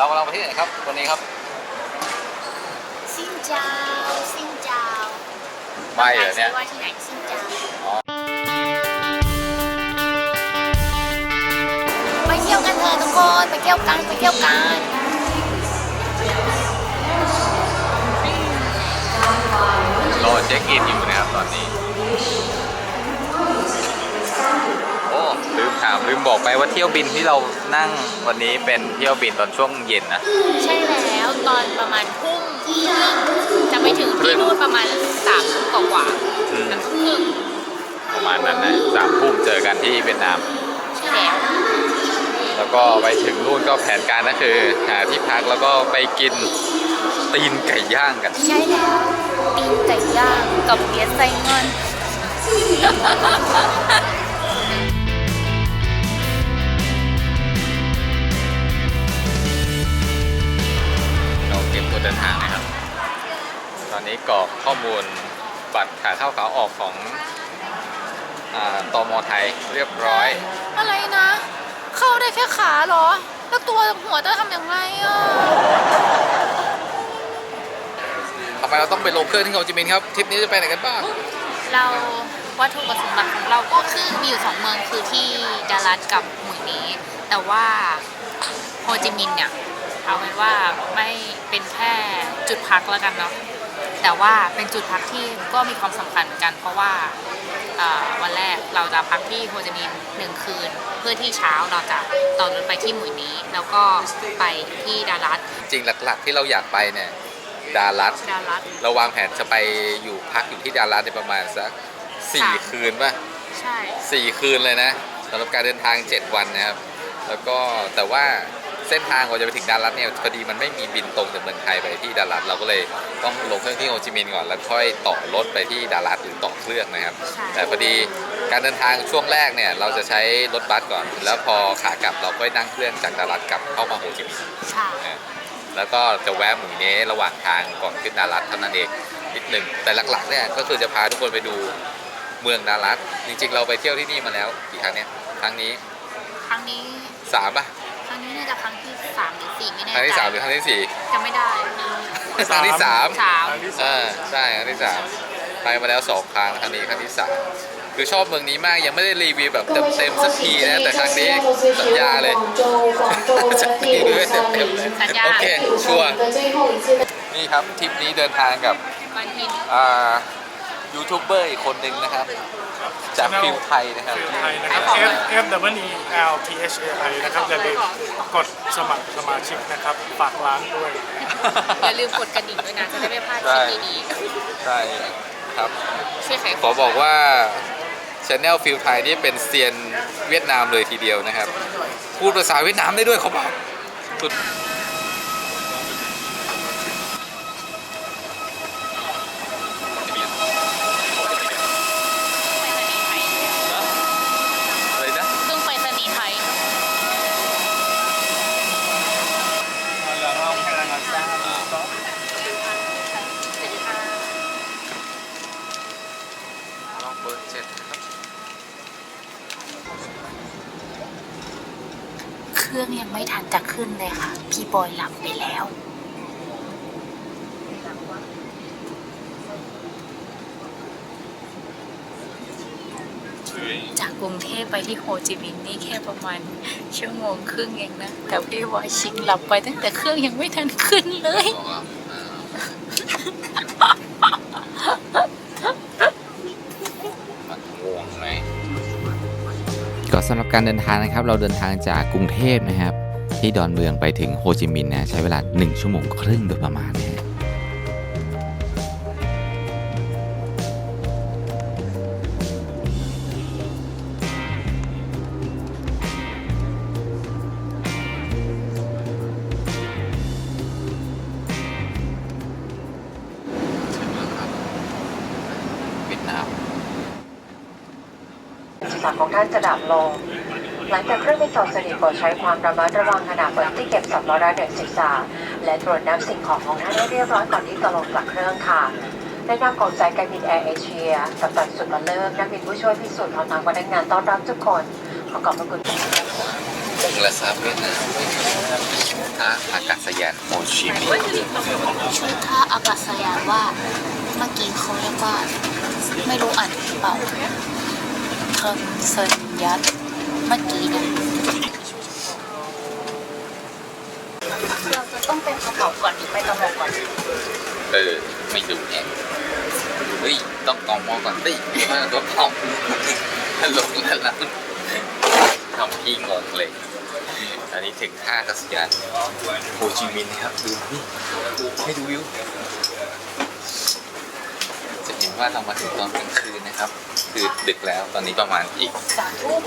เรากำลังไปที่ไหนครับวันนี้ครับซินเจ้าซินเจ้าไม่เหรอเนี่ยว่าที่ไหนซินเจ้าอ๋อไปเที่ยวกันเถอะทุกคนไปเที่ยวกันไปเที่ยวกันรอเช็คอินอยู่นะครับตอนนี้ ลืมถามลืมบอกไปว่าเที่ยวบินที่เรานั่งวันนี้เป็นเที่ยวบินตอนช่วงเย็นนะ ใช่แล้วตอนประมาณทุ่มครึ่งจะไปถึงที่นู่นประมาณสามทุ่มกว่าอืม ๆครึ่งประมาณนั้นนะสามทุ่มเจอกันที่เวียดนาม ใช่แล้วแล้วก็ไปถึงนู่นก็แผนการก็คือ หาที่พักแล้วก็ไปกินตีนไก่ย่างกัน ใช่แล้วตีนไก่ย่างกับเลียดไส้เงิน เราเก็บตัวเดินทางนะครับ ตอนนี้กรอกข้อมูลบัตรขาเข้าขาออกของอาตมไทยเรียบร้อย อะไรนะ เข้าได้แค่ขาเหรอ แล้วตัวหัวจะทำอย่างไรอะทำไมเราต้องไปลงเครื่องที่โฮจิมินห์ครับทริปนี้จะไปไหนกันบ้าง เราวัตถุประสงค์หลักของเราก็คือมีอยู่สองเมืองคือที่ดารัสกับหมุยนี้ แต่ว่าโฮจิมินห์เนี่ย เอาเป็นว่าไม่เป็นแค่จุดพักแล้วกันเนาะแต่ว่าเป็นจุดพักที่ก็มีความสำคัญเหมือนกัน เพราะว่าเอ่อวันแรกเราจะพักที่โฮจิมินห์หนึ่งคืน เพื่อที่เช้าเราจะต่อรถไปที่หมุยนี้ แล้วก็ไปที่ดารัสจริงหลักๆ ที่เราอยากไปเนี่ยดารัสดารัสเราวางแผนจะไปอยู่พักอยู่ที่ดารัสในประมาณสักสี่สามคืนป่ะใช่สี่คืนเลยนะสำหรับการเดินทาง 7 วันนะครับ แล้วก็แต่ว่า เส้นทางกว่าจะไปถึงดารัสเนี่ยพอดีมันไม่มีบินตรงจากเมืองไทยไปที่ดารัสเราก็เลยต้องลงเครื่องที่โฮจิมินห์ก่อนแล้วค่อยต่อรถไปที่ดารัสหรือต่อเครื่องนะครับใช่แต่พอดีการเดินทางช่วงแรกเนี่ยเราจะใช้รถบัสก่อน แล้วพอขากลับเราก็นั่งเครื่องจากดารัสกลับเข้ามาโฮจิมินห์ใช่นะแล้วก็จะแวะหมู่เน้ระหว่างทางก่อนขึ้นดารัสเท่านั้นเองนิดหนึ่งแต่หลักๆเนี่ยก็คือจะพาทุกคนไปดูเมืองดารัสจริงๆ เราไปเที่ยวที่นี่มาแล้วกี่ครั้งเนี่ยครั้งนี้ครั้งนี้สามป่ะครั้ง นี้น่าจะครั้งที่สามหรือสี่ไม่แน่ครั้งที่ใจสามหรือครั้งที่สี่จำไม่ได้ครั้งที่สามสาม เออใช่ครั้งที่สามไปมาแล้วสองครั้งครั้งนี้ครั้งที่สามคือชอบเมืองนี้มากยังไม่ได้รีวิวแบบเต็มๆสักทีนะแต่ครั้งนี้สัญญาเลยจะรีวิวให้เต็มๆเลยสัญญาโอเคชัวร์นี่ครับทริปนี้เดินทางกับ วันทินอ่ายูทูบเบอร์อีกคนหนึ่งนะครับ จากฟิลไทยนะครับ ฟิลไทยนะครับ F F W E L T H A I นะครับอย่าลืมกดสมัครสมาชิกนะครับฝากร้านด้วยอย่าลืมกดกระดิ่งด้วยนะ จะได้ไม่พลาดคลิปดีใช่ครับ ๆช่วยขายขขอองบอกว่าช anel ฟิลไทยนี่เป็นเซียนเวียดนามเลยทีเดียวนะครับ พูดภาษาเวียดนามได้ด้วยเขาบอกสุดอะไรนะ ซึ่งไปสนีย์ไทย ลองเบอร์เจ็ดนะครับ เค รื่องยังไม่ทันจะขึ้นเลยค่ะ พี่บอยหลับไปแล้วจากกรุงเทพไปที่โฮจิมินห์นี่แค่ประมาณชั่วโมงครึ่งเองนะ แต่พี่บอยชิงหลับไปตั้งแต่เครื่องยังไม่ทันขึ้นเลย สำหรับการเดินทางนะครับ เราเดินทางจากกรุงเทพนะครับ ที่ดอนเมืองไปถึงโฮจิมินห์นะใช้เวลา 1 ชั่วโมงครึ่งโดยประมาณนะฮะเวียดนามศีรษะของท่านจะดับลง หลังจากเครื่องบินตกสนิทโปรดใช้ความระมัดระวังขณะเปิดที่เก็บสัมภาระเด็กศึกษา และตรวจน้ำสิ่งของของท่านให้เรียบร้อยก่อนที่จะลงจากเครื่องค่ะในนามของสายการบินแอร์เอเชียกัปตันสุดมาเลิกนักบินผู้ช่วยพิสูจน์พร้อมทางพนักงานต้อนรับทุกคนขอขอบพระคุณถึงล้วครับเวียดนามท่าอากาศยานโฮชิมินห์ชื่อท่าอากาศยานว่าเมื่อกี้เขาเรียกว่า ไม่รู้อ่านหรือเปล่าเทิงเซินยัต เมื่อกี้เนี่ยเราจะต้องเป็นกระเป๋าก่อนหรือไปกระบอกก่อน เออ ไม่ดูเนี่ยเฮ้ย ต้องกองมอก่อนสิว่าตัวพองถ้าลงแล้วนะทำพี่งงเลย อันนี้ถึงท่ากาศยานโฮจิมินห์นะครับ ดูนี่ให้ดูวิว จะเห็น ว่าเรามาถึงตอนกลางคืนนะครับ คือดึกแล้วตอนนี้ประมาณอีกสามทุ่ม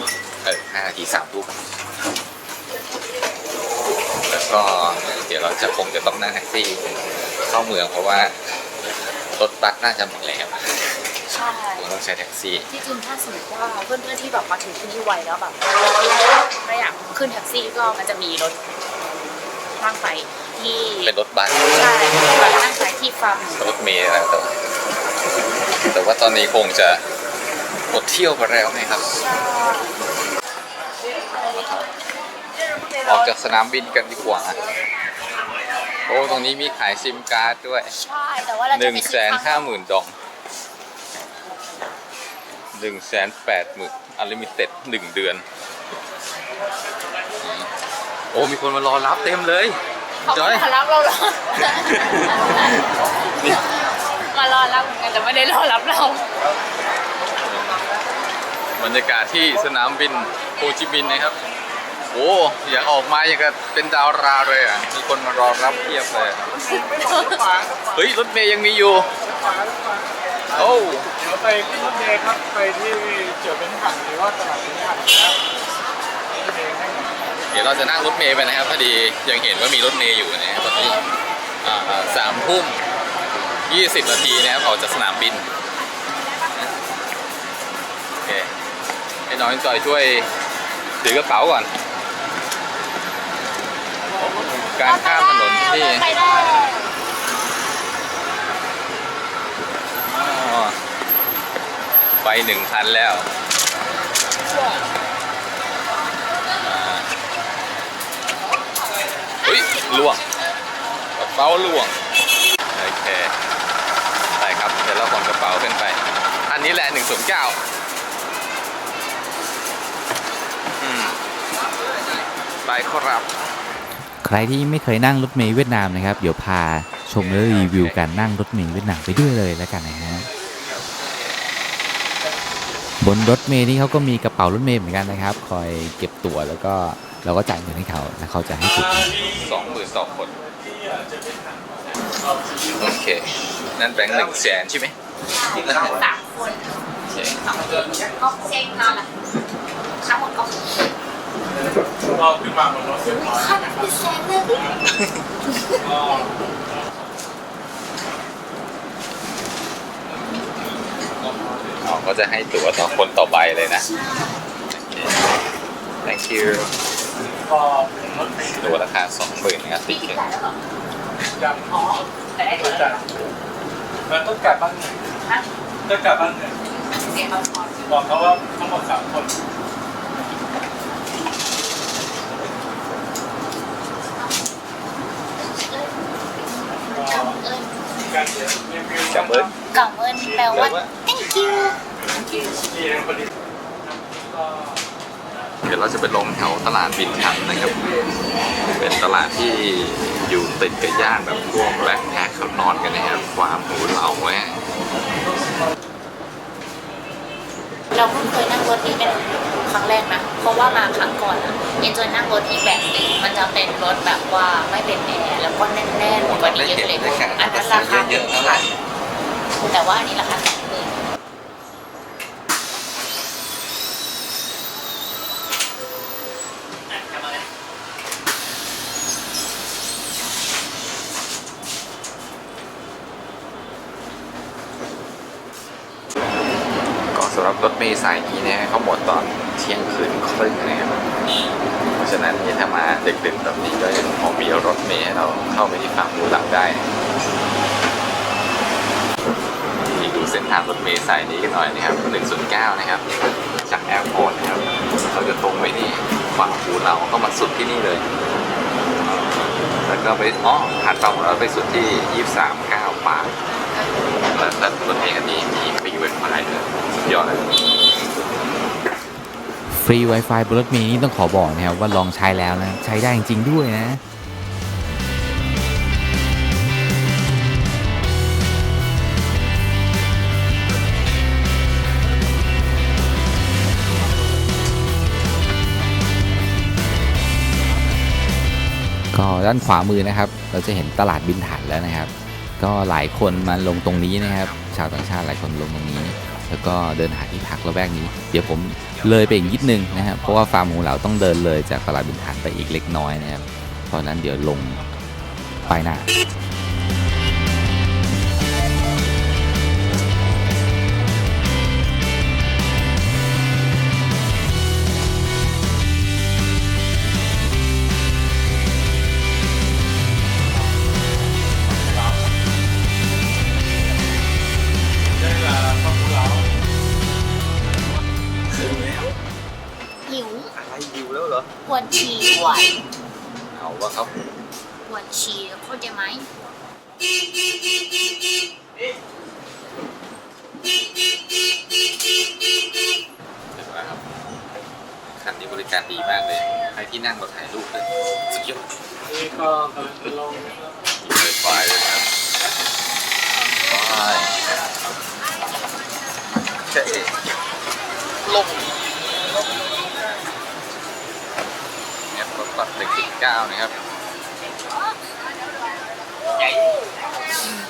เออห้านาทีสามทุ่มแล้วก็เดี๋ยวเราจะคงจะต้องนั่งแท็กซี่เข้าเมืองเพราะว่ารถบัสน่าจะหมดแล้วใช่คงต้องใช้แท็กซี่ที่จริงถ้าสมมติว่าเพื่อนๆที่แบบมาถึงที่นี่ไวแล้วแบบไม่อยากขึ้นแท็กซี่ก็มันจะมีรถนั่งไปที่เป็นรถบัสใช่แบบนั่งไปที่ฟาร์มรถเมล์นะแต่ว่า แต่ว่าตอนนี้คงจะหมดเที่ยวไปแล้วนะครับ ออกจากสนามบินกันดีกว่า โอ้ตรงนี้มีขายซิมการ์ดด้วยใช่แต่ว่าเราหจะนึ่งไปแสนห้าหมื่นดองหนึ่งแสนแปดหมื่นอลิมิเต็ดหนึ่งเดือน โอ้มีคนมารอรับเต็มเลยเขาจอยมารับเราเหรอนี่มา รอรับเหมือนกันแต่ไม่ได้รอรับเราบรรยากาศที่สนามบินโฮจิมินห์นะครับ โอ้อยากออกมาอยางกับเป็นดาวราเลยอะ มีคนมารอรับเพียบเลยอะเฮ้ย รถเมย์ยังมีอยู่ โอ้ เดี๋ยวไปขึ้นรถเมล์ครับ ไปที่เจียวเป็นหันหรือว่าตลาดเป็นหันนะครับรถเมล์ให้หน่อยเดี๋ยวเราจะนั่งรถเมย์ไปนะครับพอดียังเห็นว่ามีรถเมย์อยู่นะครับตอนนี้อ่าสามทุ่ม ยี่สิบนาทีนะครับออกจากสนามบินโอเคให้น้องจอยช่วยถือกระเป๋าก่อน การข้ามถนนที่ไปได้ไปหนึ่งคันแล้วอ่าเฮ้ยล่วงกระเป๋าล่วง เคไปครับ เดี๋ยวเราขนกระเป๋าขึ้นไป อันนี้แหละ109อืมไปครับ ใครที่ไม่เคยนั่งรถเมล์เวียดนามนะครับ เดี๋ยวพาชมและรีวิวการนั่งรถเมล์เวียดนามไปด้วยเลยแล้วกันนะฮะบนรถเมล์นี่เขาก็มีกระเป๋ารถเมล์เหมือนกันนะครับ คอยเก็บตั๋วแล้วก็เราก็จ่ายเงินให้เขาแล้วเขาจะให้ติดสองหมื่นต่อคน โอเค นั่นแบงค์หนึ่งแสนใช่ไหมสามคนโอเคสองคนก็เซ็งนอนละทั้งหมดก็เราขึ้นมาบนรถเรียบร้อยขั้นเป็นแสนเลยอ๋อก็จะให้ตั๋วต่อคนต่อใบเลยนะ thank you พอขึ้นรถเมล์ตั๋วราคาสองหมื่นนะครับติดที่เงินจ่ายแล้วเหรอ ยังอ๋อแต่ได้ตัวเงินจ่ายมันต้องกลับบ้านเหนนะต้องกลับบ้านเหนเสียเราพอบอกเขาว่าทั้งหมดสามคนกำเอิญการเรียนรีวิวจำเบิร์ดกำเอิญแปลว่า thank you เรียนพอดี ดี๋ยวเราจะไปลงแถวตลาดบินคันนะครับ เป็นตลาดที่อยู่ติดกับย่านแบบพวกแบล็คแพ็คเขานอนกันนะครับความหรูเหลาแหวะเราเพิ่งเคยนั่งรถนี้เป็นครั้งแรกนะ เพราะว่ามาครั้งก่อนอะเอ็นจอยนั่งรถอีกแบบหนึงมันจะเป็นรถแบบว่าไม่เป็นแอร์แล้วก็แน่นๆกว่านี้เยอะเลย อันนั้นราคาหนึ่งพันแต่ว่าอันนี้ราคาสองหมื่น ก็สำห รถเมล์สายนี้เนี่ยเขาหมดตอนเที่ยงคืนครึ่งนะครับเพราะฉะนั้นเนี่ยถ้ามาดึกๆแบบนี้ก็ยังพอมีรถเมล์ให้เราเข้าไปที่ฝั่งมูหลังได้นี่ดูเส้นทางรถเมล์สายนี้กันหน่อยนะครับ109นะครับจากแอร์พอร์ตนะครับเราจะตรงไปที่ขวาหูเหลาก็มาสุดที่นี่เลย แล้วก็ไปอ๋อหาดเตาของเราไปสุดที่ 23ก้าวปากแล้วแล้วรถเมล์คันนี้มีฟรีไวไฟเลยสุด ยอดฟรี Wi-Fi บนรถเมล์นี่ต้องขอบอกนะครับว่าลองใช้แล้วนะ ใช้ได้จริงๆด้วยนะก็ด้านขวามือนะครับ เราจะเห็นตลาดบินถันแล้วนะครับ ก็หลายคนมาลงตรงนี้นะครับ ชาวต่างชาติหลายคนลงตรงนี้ แล้วก็เดินหาที่พักระแวกนี้ เดี๋ยวผมเลยไปอีกนิดนึงนะครับเพราะว่าฟาร์มของเราต้องเดินเลยจากตลาดบินถันไปอีกเล็กน้อยนะครับเพราะฉะนั้นเดี๋ยวลงไปหน้า เหรอปวดฉี่ปวดเอาวะครับปวดฉี่เข้าใจไหมเห็นไหมครับคันนี้บริการดีมากเลยให้ที่นั่งรถถ่ายรูปเลยสุดยอดนี่ก็กำลังจะลงมีไวไฟเลยนะครับว้ายเจ๊ลงเนี่ยรถบัสหนึ่งสิบ เก้านะครับอืม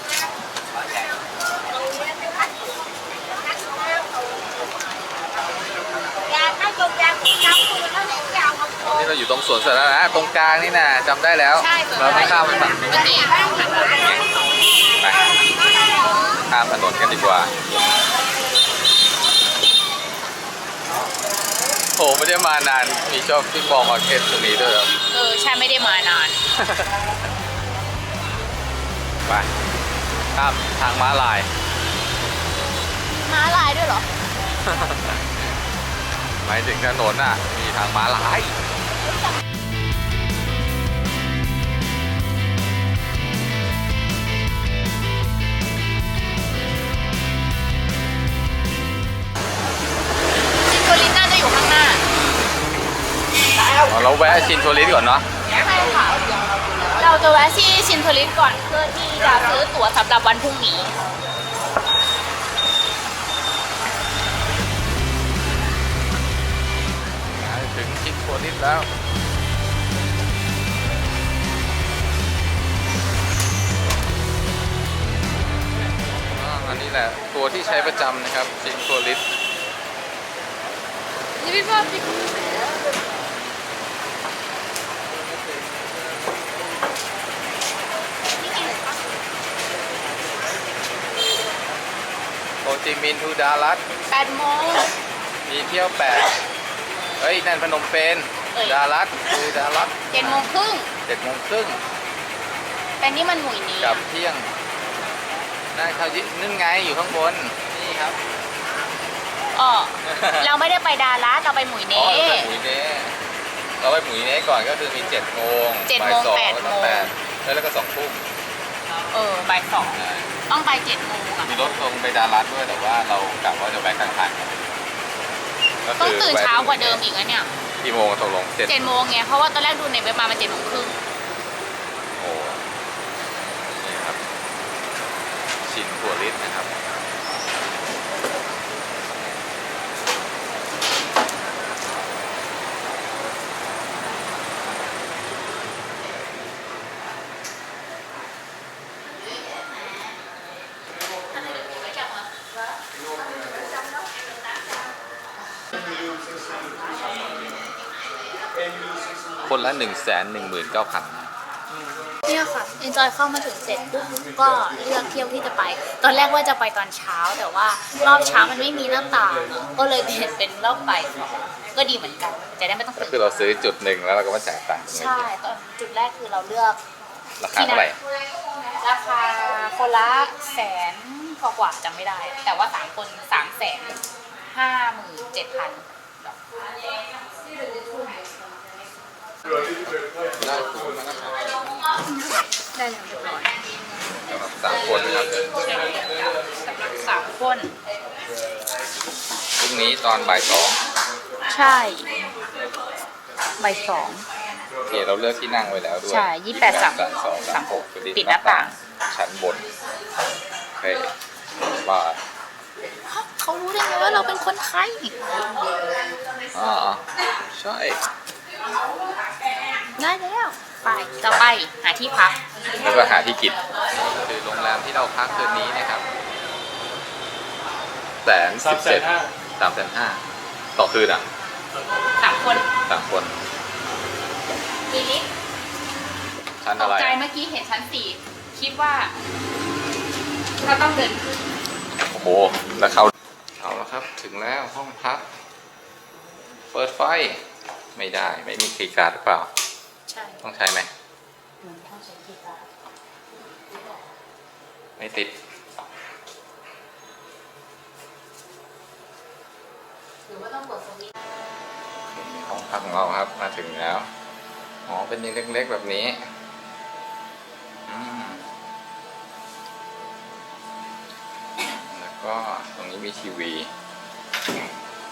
ตอนนี้เราอยู่ตรงสวนสาธารณะตรงกลางนี่นะจำได้แล้วใช่เราไม่ข้ามไปฝั่งนู้นเมื่อกี้ไปข้ามถนนกันดีกว่าโหไม่ได้มานานมีชอบที่บอลมาร์เก็ตตรงนี้ด้วยเหรอ เออใช่ไม่ได้มานาน ไปข้ามทางม้าลาย ม้าลายด้วยเหรอ หมายถึงถนนอะ มีทางม้าลายซิโกลินน่าจะอยู่ข้างหน้าอ๋อเราแวะชินโทริสก่อนเนาะใช่ ค่ะ เราจะแวะที่ชินโทริสก่อนเพื่อที่จะซื้อตั๋วสำหรับวันพรุ่งนี้ถึงชินโทริสแล้วอ่าอันนี้แหละตัวที่ใช้ประจำนะครับชินโทริส โฮจิมินห์ทูดารัส8โมง มีเที่ยวแปดเฮ้ย นั่นพนมเปญเอ้ย ดารัสคือดารัส7โมงครึ่งเจ็ดโมงครึ่งแต่นี่มันหมุยนี้กับเที่ยงนั่นเขายินึ่งไงอยู่ข้างบน นี่ครับ อ๋อเราไม่ได้ไปดารัสเราไปหมุยอ๋อเน่ เราไปหมุยเน่เราไปหมุยเน่ก่อนก็คือมีเจ็ดโมงเจ็ดบ่ายโมงสองแปดแล้วก็โมงแปดแล้วก็สองทุ่มเออบ่ายสองใช่ต้องไป7โมงอะ มีรถตรงไปดารัสด้วยแต่ว่าเรากะว่าจะแวะกลางทางก็ต้องคืตื่นแวะเช้ากว่าเดิมอีกอะเนี่ยกี่โมงตกลงเจ็ดเจ็ดโมงไงเพราะว่าตอนแรกดูในเว็บมามันเจ็ดโมงครึ่งโอ้นี่ครับ ชินทัวริสนะ ละ1นึ่งแสนหนึ่งหมื่นเก้าพันเนี่ยค่ะ enjoy เข้ามาถึงเสร็จปุ๊บก็เลือกเที่ยวที่จะไป ตอนแรกว่าจะไปตอนเช้า แต่ว่ารอบเช้ามันไม่มีหน้าต่างก็เลยเปลี่ยนเป็นรอบบ่ายสองก็ดีเหมือนกันจะได้ไม่ต้องก็ตื่นคือเราซื้อจุดหนึ่งแล้วเราก็มาจ่ายตังค์ใช่ตอนจุดแรกคือเราเลือกราคาเท่าไหร่ราคาคนละแสนกว่าๆจำไม่ได้ แต่ว่าสามคนสามแสนห้าหมื่นเจ็ดพัน ได้คูณมานะครับได้แล้วเรียบร้อยสำหรับสามคนนะครับสำหรับสามคนพรุ่งนี้ตอนบ่ายสองใช่ใบสองโอเคเราเลือกที่นั่งไว้แล้วด้วยใช่ยี่แปดสามสามสองสามหกติดหน้าต่างชั้นบนโอเคบายเขารู้ได้ไงว่าเราเป็นคนไทยอ่าใช่ ได้แล้ว ไป ต่อไปหาที่พัก แล้วก็หาที่กินคือโรงแรมที่เราพักคืนนี้นะครับแสนสาสิมบแสเจ็นดห้าสามแสนห้าต่อคืนอะสามคนสามคนมีลิฟต์ชั้นตอะกไรใจเมื่อกี้เห็นชั้นสี่คิดว่า เราต้องเดินขึ้นโอ้โหแล้วเขาเอาแล้วครับ ถึงแล้วห้องพัก เปิดไฟ ไม่ได้ ไม่มีคีย์การ์ดหรือเปล่า ใช่ต้องใช้ไหมเหมือนเข้าใช้ที่พักไม่ติด หรือว่าต้องกดสวิตช์ห้องพักของเราครับมาถึงแล้ว อ๋อ เป็นเล็กๆแบบนี้อืมแล้วก็ตรงนี้มีทีวี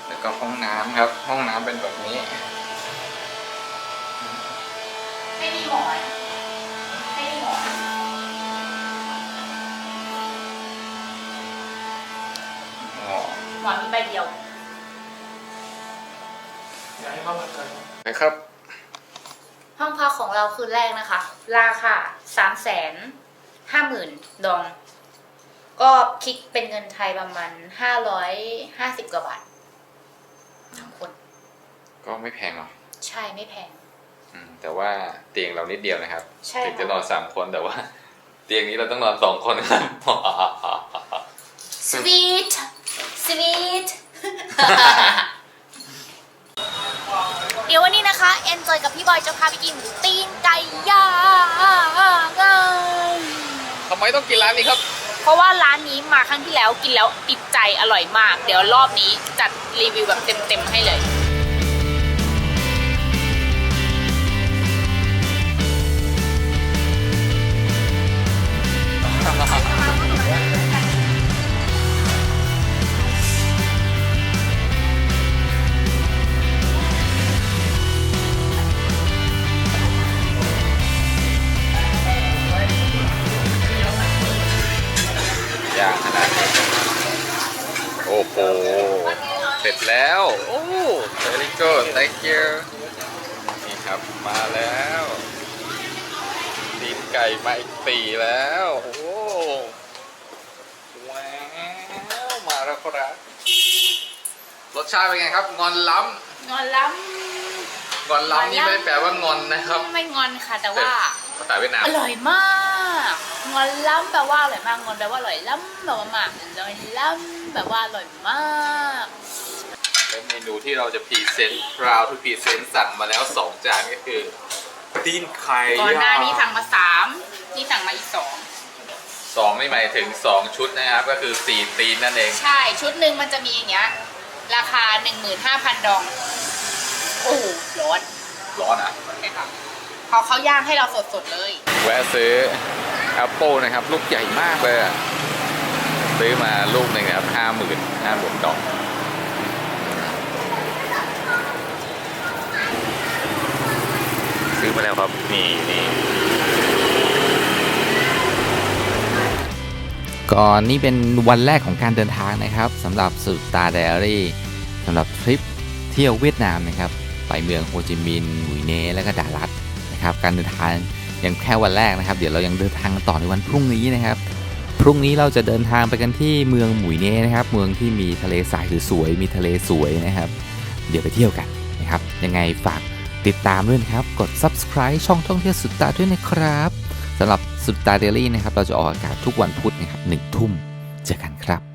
แล้วก็ห้องน้ำครับ ห้องน้ำเป็นแบบนี้ หมอนไม่มีหมอนอ๋อหมอนมีใบเดียว อยากให้เข้ามากันนะครับ ห้องพักของเราคืนแรกนะคะ ราคาสามแสนห้าหมื่นดอง ก็คิดเป็นเงินไทยประมาณห้าร้อยห้าสิบกว่าบาททั้งคน ก็ไม่แพงหรอก ใช่ไม่แพง แต่ว่าเตียงเรานิดเดียวนะครับใช่ถึงจะค่ะนอนสามคนแต่ว่า เตียงนี้เราต้องนอนสองคนครับสวีทสวีทเดี๋ยววันนี้นะคะเอ็นจอยกับพี่บอยจะพาไปกินตีนไก่ย่างทำไมต้องกินร้านนี้ครับ เพราะว่าร้านนี้มาครั้งที่แล้วกินแล้วติดใจอร่อยมาก เดี๋ยวรอบนี้จัดรีวิวแบบเต็มๆให้เลย อ้โห เสร็จแล้ว โอ้ very good thank you นี่ครับ มาแล้วตีนไก่มาอีกปีแล้ว โอ้ว้าวมาแล้วครับรสชาติเป็นไงครับ งอนล้งอนล้ำงอนล้ำนี่ไม่ได้แปลว่างอนนะครับำไม่งอนค่ะแต่ว่า ภาษาเวียดนาม อร่อยมาก งอนล้ำแปลว่าอร่อยมาก งอนแปลว่าอร่อยล้ำแปลว่ามากอร่อยล้ำแปลว่าอร่อยมากและเมนูที่เราจะพรีเซนต์พราวทูพรีเซนต์สั่งมาแล้ว2จานก็คือตีนไข่ก่อนหน้านี้สั่งมาสามนี่สั่งมาอีกสองสองนี่หมายถึง2ชุดนะครับ ก็คือ4ตีนนั่นเอง ใช่ชุดหนึ่งมันจะมีอย่างเงี้ยราคา15,000ดอง โอ้โหร้อนร้อนอะ ใช่ค่ะ พอเขาย่างให้เราสดๆเลย แวะซื้อแอปเปิลนะครับ ลูกใหญ่มากเลยอะซื้อมาลูกหนึ่งนะครับห้าหมื่นห้าหมื่นดอกซื้อมาแล้วครับ นี่นี่ก่อนนี่เป็นวันแรกของการเดินทางนะครับสำหรับสุดตาไดอารี่สำหรับทริปเที่ยวเวียดนามนะครับ ไปเมืองโฮจิมินห์หมุยเน่และก็ดารัต นะครับการเดินทางยังแค่วันแรกนะครับ เดี๋ยวเรายังเดินทางต่อในวันพรุ่งนี้นะครับ พรุ่งนี้เราจะเดินทางไปกันที่เมืองหมุยเน่นะครับ เมืองที่มีทะเลทรายสวยๆมีทะเลสวยนะครับ เดี๋ยวไปเที่ยวกันนะครับ ยังไงฝากติดตามด้วยนะครับ กด subscribe ช่องท่องเที่ยวสุดตาด้วยนะครับสำหรับสุดตาเดลี่นะครับ เราจะออกอากาศทุกวันพุธนะครับหนึ่งทุ่มเจอกันครับ